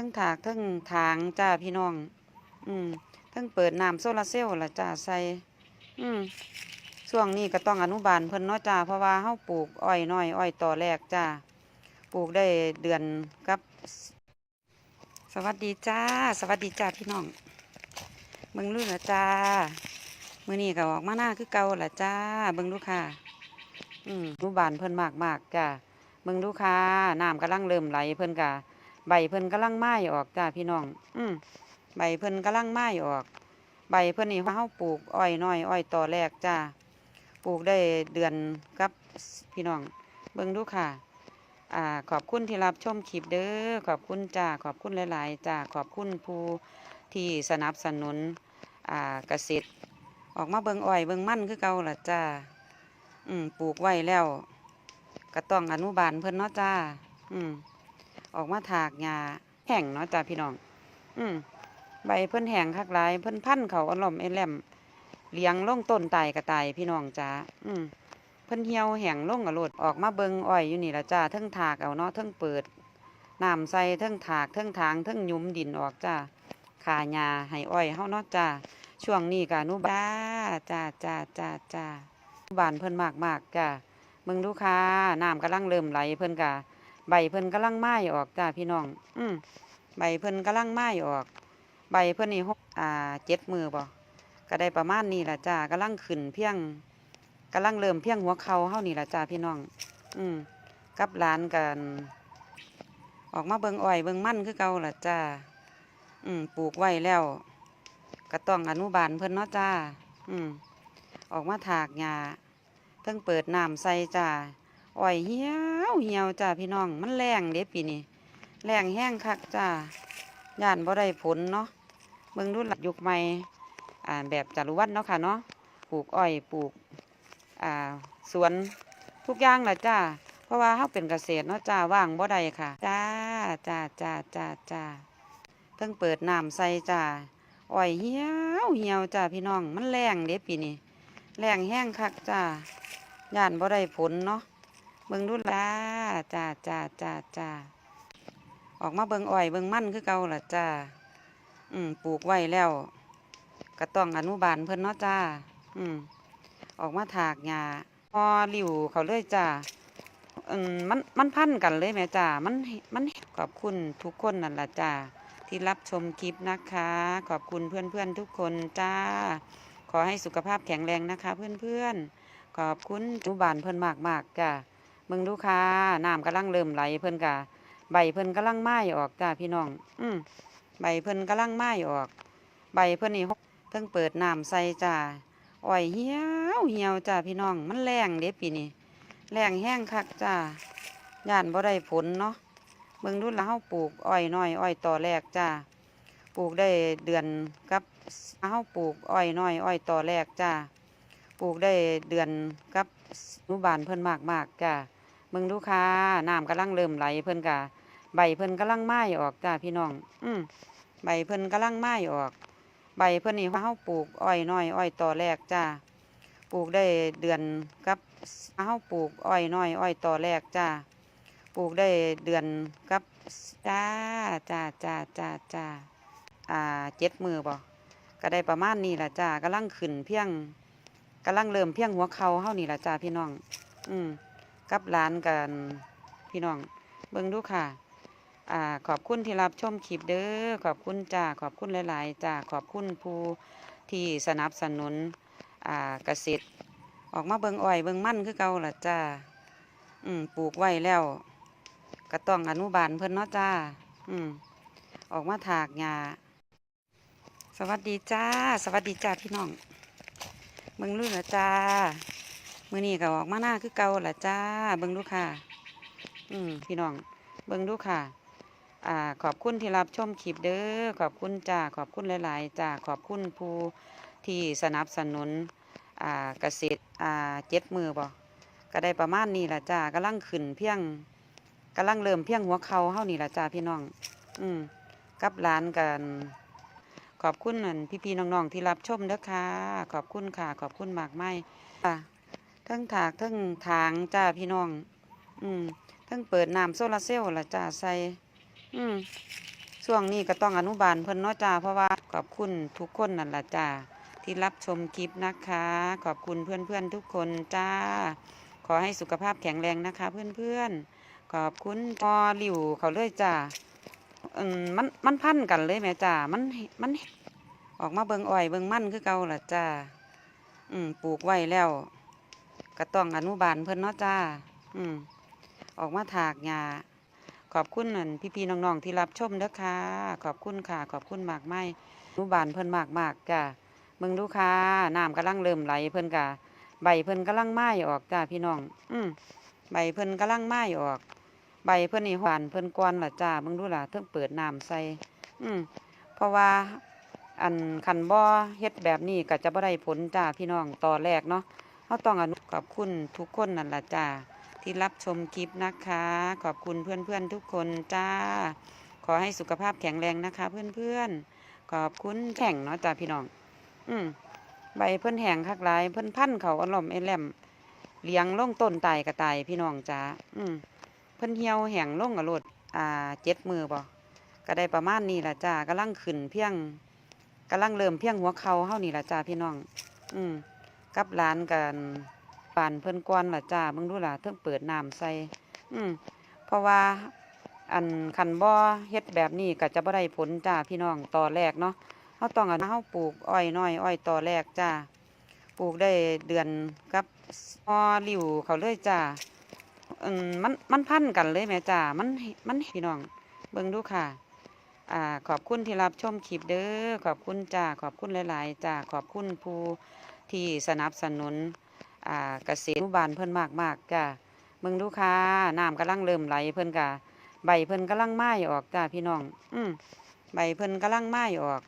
ทั้งถากทั้งถางจ้าพี่น้อง อืมทั้งเปิดน้ำโซลาร์เซลล์ละจ้าใส่ อืมช่วงนี้ก็ต้องอนุบาลเพิ่นเนาะจ้าเพราะว่าเฮาปลูกอ้อยน้อยอ้อยต่อแรกจ้าปลูกได้เดือนกับ สวัสดีจ้า สวัสดีจ้าพี่น้องเบิ่งลูกละจ้ามื้อนี้ก็ออกมาหน้าคือเก่าละจ้า เบิ่งลูกค่ะ อืมอนุบาลเพิ่นมากมากจ้าเบิ่งลูกค่ะน้ำกำลังเริ่มไหลเพิ่นกะ ใบเพิ่นกำลังไม้ออกจ้าพี่น้อง อืมใบเพิ่นกำลังไม้ออก ใบเพิ่นนี่เฮาปลูกอ้อยน้อยอ้อยต่อแรกจ้าปลูกได้เดือนกับพี่น้อง เบิ่งดูค่ะ อ่า ขอบคุณที่รับชมคลิปเด้อขอบคุณจ้าขอบคุณหลาย ๆ จ้าขอบคุณผู้ที่สนับสนุน อ่าเกษตรออกมาเบิ่งอ้อยเบิ่งมั่นคือเก่าล่ะจ้าอืมปลูกไว้แล้วก็ต้องอนุบาลเพิ่นเนาะจ้า อืม ออกมาถากหญ้าแห้งเนาะจ้าพี่น้อง อืมใบเพิ่นแห้งคักหลาย เพิ่นพันเขาอล่อมไอแลมเลี้ยงล่งต้นตายกระตายพี่น้องจ้าอืมเพิ่นเหี่ยวแห้งล่งกระโลดออกมาเบิงอ้อยอยู่นี่ละจ้าเทั้งถากเอาเนาะเทั้งเปิดน้ำใส่เทั้งถากเทั้งทางเทั้งยุมดินออกจ้าขาหญ้าให้อ้อยเฮาเนาะจ้าช่วงนี้กะนุบาจ้าจ้าจ้าจ้าอนุบานเพิ่นมากมากจ้าเบิ่งดูค่ะน้ำกำลังเริ่มไหลเพิ่นกะ ใบเพิ่นกำลังไม้ออกจ้าพี่น้อง อืมใบเพิ่นกำลังไม้ออก ใบเพิ่นนี่หกอ่าเจ็ดมือบ่ก็ได้ประมาณนี้แหละจ้ากำลังขึ้นเพียงกำลังเริ่มเพียงหัวเขาเฮานี่ละจ้าพี่น้อง อืมกับหลานกันออกมาเบิงอ้อยเบิงมั่นคือเก่าละจ้า อืมปลูกไว้แล้วก็ต้องอนุบาลเพิ่นเนาะจ้า อืมออกมาถากหญ้าเพิ่งเปิดน้ำใส่จ้า อ้อยเหี่ยวเหี่ยวจ้าพี่น้อง มันแรงเด้ปีนี้แรงแห้งคักจ้าย่านบ่ได้ผลเนาะเบิ่งดูหลักยุคใหม่อ่าแบบจารุวัฒน์เนาะค่ะเนาะปลูกอ้อยปลูกอ่าสวนทุกอย่างแหละจ้าเพราะว่าเฮาเป็นเกษตรเนาะจ้าว่างบ่ได้ค่ะ จ้าจ้าจ้าจ้าจ้าเพิ่งเปิดน้ำใส่จ้าอ้อยเหี่ยวเหี่ยวจ้าพี่น้อง มันแรงเด้ปีนี้แรงแห้งคักจ้าย่านบ่ได้ผลเนาะ เบิ่งดูล่ะจ้าจ้าจ้าจ้าออกมาเบิ่งอ้อยเบิ่งมั่นคือเก่าล่ะจ้าอืมปลูกไว้แล้วก็ต้องอนุบาลเพิ่นเนาะจ้า อืมออกมาถากหญ้าพอหลิวเขาเลยจ้าอืมมันมันพันกันเลยแม่จ้ามันมันขอบคุณทุกคนนั่นล่ะจ้าที่รับชมคลิปนะคะ ขอบคุณเพื่อนเพื่อนๆทุกคนจ้า ขอให้สุขภาพแข็งแรงนะคะ เพื่อนเพื่อนๆขอบคุณทุบานเพื่อนมากมากๆจ้า เบิ่งดูค่ะน้ำกำลังเริ่มไหลเพื่นกะใบเพื่นกำลังไม้ออกจ้าพี่น้อง อืมใบเพื่นกำลังไม้ออก ใบเพื่นนี่เพิ่งเปิดน้ำใส่จ้าอ้อยเหี่ยวเหี่ยวจ้าพี่น้อง มันแรงเด้ปีนี้แรงแห้งคักจ้าย่านบ่ได้ผลเนาะเบิ่งดูแล้วเฮาปลูกอ้อยน้อยอ้อยต่อแรกจ้าปลูกได้เดือนกับเฮาปลูกอ้อยน้อยอ้อยต่อแรกจ้าปลูกได้เดือนกับอนุบาลเพิ่นมากมากจ้า เบิ่งดูค่ะน้ำกำลังเริ่มไหลเพิ่นกะใบเพิ่นกำลังไหม้ออกจ้าพี่น้อง อืมใบเพิ่นกำลังไหม้ออก ใบเพิ่นนี่เฮาปลูกอ้อยน้อยอ้อยต่อแรกจ้าปลูกได้เดือนกับเฮาปลูกอ้อยน้อยอ้อยต่อแรกจ้าปลูกได้เดือนกับจ้าจ้าจ้าจ้าจ้าอ่าเจ็ดมือบ่ก็ได้ประมาณนี้แหละจ้ากำลังขึ้นเพียงกำลังเริ่มเพียงหัวเขาเฮานี่แหละจ้าพี่น้อง อืม กับหลานกันพี่น้องเบิ่งดูค่ะอ่าขอบคุณที่รับชมคลิปเด้อขอบคุณจ้าขอบคุณหลาย ๆจ้าขอบคุณผู้ที่สนับสนุนอ่าเกษตรออกมาเบิงอ้อยเบิงมันคือเก่าล่ะจ้าอืมปลูกไว้แล้วก็ต้องอนุบาลเพิ่นเนาะจ้า อืมออกมาถากหญ้าสวัสดีจ้า สวัสดีจ้าพี่น้องเบิงลูกละจ้า มื้อนี้ก็ออกมาหน้าคือเก่าละจ้า เบิงดูค่ะ อืมพี่น้อง เบิงดูค่ะ อ่า ขอบคุณที่รับชมคลิปเด้อ ขอบคุณจ้า ขอบคุณหลาย ๆ จ้า ขอบคุณผู้ที่สนับสนุน อ่าเกษตรอ่าเจ็ดมือบ่ก็ได้ประมาณนี้ละจ้ากำลังขึ้นเพียงกำลังเริ่มเพียงหัวเขาเฮานี่ละจ้าพี่น้อง อืมกับหลานกันขอบคุณพี่ๆน้องๆที่รับชมเด้อค่ะ ขอบคุณค่ะ ขอบคุณมากไม้ค่ะ ทั้งถากทั้งถางจ้าพี่น้อง อืมทั้งเปิดน้ำโซลาร์เซลล์ล่ะจ้าใส่ อืมช่วงนี้ก็ต้องอนุบาลเพิ่นเนาะจ้าเพราะว่าขอบคุณทุกคนนั่นล่ะจ้าที่รับชมคลิปนะคะ ขอบคุณเพื่อนๆทุกคนจ้า ขอให้สุขภาพแข็งแรงนะคะ เพื่อนๆขอบคุณพอหลิวเขาเลยจ้าอืมมันมันพันกันเลยแม่จ้ามันมันออกมาเบิงอ้อยเบิงมันคือเก่าล่ะจ้าอืมปลูกไว้แล้ว ก็ต้องอนุบาลเพิ่นเนาะจ้า อืมออกมาถากหญ้าขอบคุณนั่นพี่ๆน้องๆที่รับชมเด้อค่ะ ขอบคุณค่ะ ขอบคุณมากไม่อนุบาลเพิ่นมากมากจ้าเบิ่งดูค่ะน้ำกำลังเริ่มไหลเพิ่นกะใบเพิ่นกำลังไม้ออกจ้าพี่น้อง อืมใบเพิ่นกำลังไม้ออก ใบเพิ่นนี่หวานเพิ่นกวนล่ะจ้าเบิ่งดูล่ะเพิ่งเปิดน้ำใส่ อืมเพราะว่าอันคันบ่อเฮ็ดแบบนี้ก็จะบ่ได้ผลจ้าพี่น้องตอนแรกเนาะ เขาต้องอนุขอบคุณทุกคนนั่นแหละจ้าที่รับชมคลิปนะคะ ขอบคุณเพื่อนๆทุกคนจ้า ขอให้สุขภาพแข็งแรงนะคะ เพื่อนๆ ขอบคุณแข่งเนาะจ้าพี่น้อง อืมใบเพิ่อนแห้งคักหลาย เพิ่อนพันเขาอารมณ์ไอแลมเลี้ยงลงต้นตายกระตายพี่น้องจ้าอืมเพิ่อนเหี่ยวแห้งลงกระโลดอ่าเจ็ดมือบ่ก็ได้ประมาณนี้ล่ะจ้ากำลังขึ้นเพียงกำลังเริ่มเพียงหัวเข่าเฮานี่ล่ะจ้าพี่น้อง อืม กับร้านกันปานเพิ่นกวนล่ะจ้าเบิ่งดูล่ะเพิ่งเปิดน้ำใส่ อืมเพราะว่าอันคันบ่เฮ็ดแบบนี้ก็จะบ่ได้ผลจ้าพี่น้องต่อแรกเนาะเฮาต้องเอาเฮาปลูกอ้อยน้อยอ้อยต่อแรกจ้าปลูกได้เดือนกับพอหลิวเขาเลยจ้าอืมมันมันพันกันเลยแม่จ้ามันมันพี่น้อง เบิ่งดูค่ะ อ่าขอบคุณที่รับชมคลิปเด้อขอบคุณจ้าขอบคุณหลาย ๆ จ้าขอบคุณผู้ ที่สนับสนุนเกษตรอนุบาลเพิ่นมากมากจ้าเบิ่งดูค่ะน้ำกำลังเริ่มไหลเพิ่นกะใบเพิ่นกำลังไม้ออกจ้าพี่น้อง อืมใบเพิ่นกำลังไม้ออก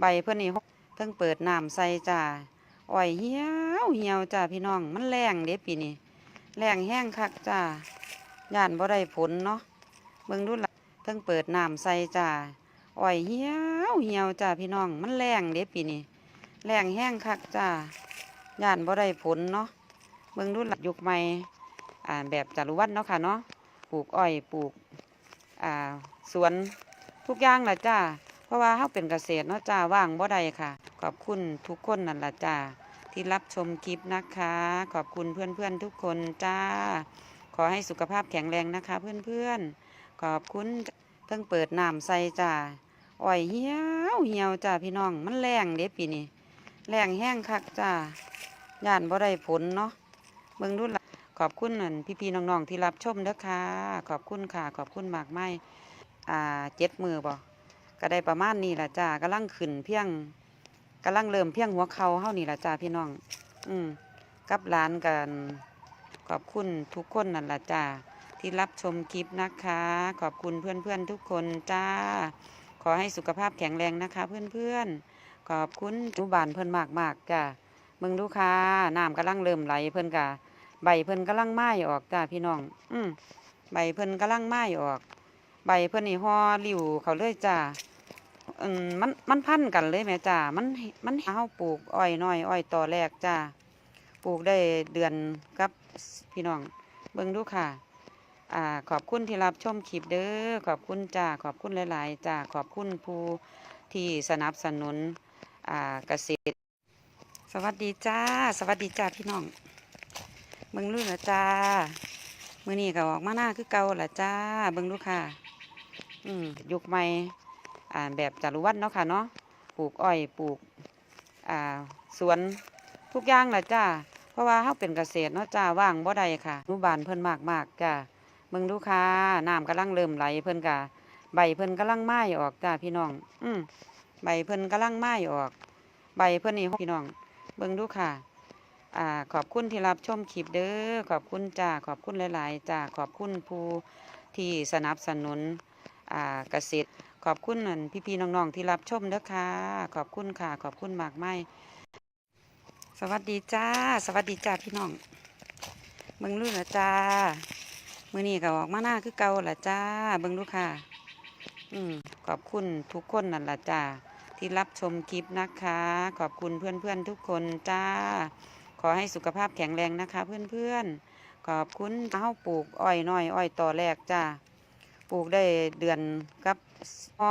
ใบเพิ่นนี่เพิ่งเปิดน้ำใส่จ้าอ้อยเหี่ยวเหี่ยวจ้าพี่น้อง มันแรงเด้ปีนี้แรงแห้งคักจ้าย่านบ่ได้ผลเนาะเบิ่งดูละเพิ่งเปิดน้ำใส่จ้าอ้อยเหี่ยวเหี่ยวจ้าพี่น้อง มันแรงเด้ปีนี้ แรงแห้งคักจ้าย่านบ่ได้ผลเนาะเบิ่งดูหลักยุคใหม่อ่าแบบจารุวัฒน์เนาะค่ะเนาะปลูกอ้อยปลูกอ่าสวนทุกอย่างละจ้าเพราะว่าเฮาเป็นเกษตรเนาะจ้าว่างบ่ได้ค่ะ ขอบคุณทุกคนนั่นละจ้าที่รับชมคลิปนะคะ ขอบคุณเพื่อนๆทุกคนจ้า ขอให้สุขภาพแข็งแรงนะคะ เพื่อนๆขอบคุณเพิ่งเปิดน้ำใส่จ้าอ้อยเหี่ยวเหี่ยวจ้าพี่น้องมันแรงเด้ปีนี้ แรงแห้งคักจ้าย่านบ่ได้ผลเนาะเบิ่งดูละขอบคุณนั่นพี่ๆน้องๆที่รับชมเด้อค่ะ ขอบคุณค่ะ ขอบคุณมากไม่อ่าเจ็ดมือบ่ก็ได้ประมาณนี้ละจ้ากำลังขึ้นเพียงกำลังเริ่มเพียงหัวเข่าเฮานี่ล่ะจ้าพี่น้อง อืมกับหลานกัน ขอบคุณทุกคนนั่นละจ้าที่รับชมคลิปนะคะ ขอบคุณเพื่อนๆทุกคนจ้า ขอให้สุขภาพแข็งแรงนะคะ เพื่อนๆ ขอบคุณอนุบาลเพิ่นมากมากจ้าเบิ่งดูค่ะน้ำกำลังเริ่มไหลเพิ่นกะใบเพิ่นกำลังไม้ออกจ้าพี่น้อง อืมใบเพิ่นกำลังไม้ออก ใบเพิ่นนี่ห่อหลิวเขาเลยจ้าอืมมันมันพันกันเลยแม่จ้ามันมันเฮาปลูกอ้อยน้อยอ้อยต่อแรกจ้าปลูกได้เดือนกับพี่น้อง เบิ่งดูค่ะอ่าขอบคุณที่รับชมคลิปเด้อขอบคุณจ้าขอบคุณหลาย ๆจ้าขอบคุณผู้ที่สนับสนุน อ่าเกษตร สวัสดีจ้า สวัสดีจ้าพี่น้องเบิ่งลูกนะจ้ามือนี้ก็ออกมาหน้าคือเก่าละจ้าเบิ่งลูกค่ะ อืมยุคใหม่อ่าแบบจารุวัฒน์เนาะค่ะเนาะปลูกอ้อยปลูกอ่าสวนทุกอย่างละจ้าเพราะว่าเฮาเป็นเกษตรเนาะจ้าว่างบ่ได้ค่ะอนุบาลเพิ่นมากมากจ้าเบิ่งดูค่ะน้ำกำลังเริ่มไหลเพิ่นกะใบเพิ่นกำลังไหม้ออกจ้าพี่น้อง อืม ใบเพิ่นกำลังไม้ออก ใบเพิ่นนี่พี่น้อง เบิ่งดูค่ะอ่าขอบคุณที่รับชมคลิปเด้อขอบคุณจ้าขอบคุณหลาย ๆจ้าขอบคุณผู้ที่สนับสนุนอ่าเกษตรขอบคุณพี่ๆน้องๆที่รับชมเด้อค่ะ ขอบคุณค่ะ ขอบคุณมากไม่สวัสดีจ้า สวัสดีจ้าพี่น้องเบิ่งลูกนะจ้ามือนี้ก็ออกมาหน้าคือเก่าละจ้าเบิ่งดูค่ะ อืมขอบคุณทุกคนนั่นละจ้า ที่รับชมคลิปนะคะ ขอบคุณเพื่อนๆทุกคนจ้า ขอให้สุขภาพแข็งแรงนะคะ เพื่อนๆ ขอบคุณเฮาปลูกอ้อยน้อยอ้อยต่อแรกจ้า ปลูกได้เดือนกับพอ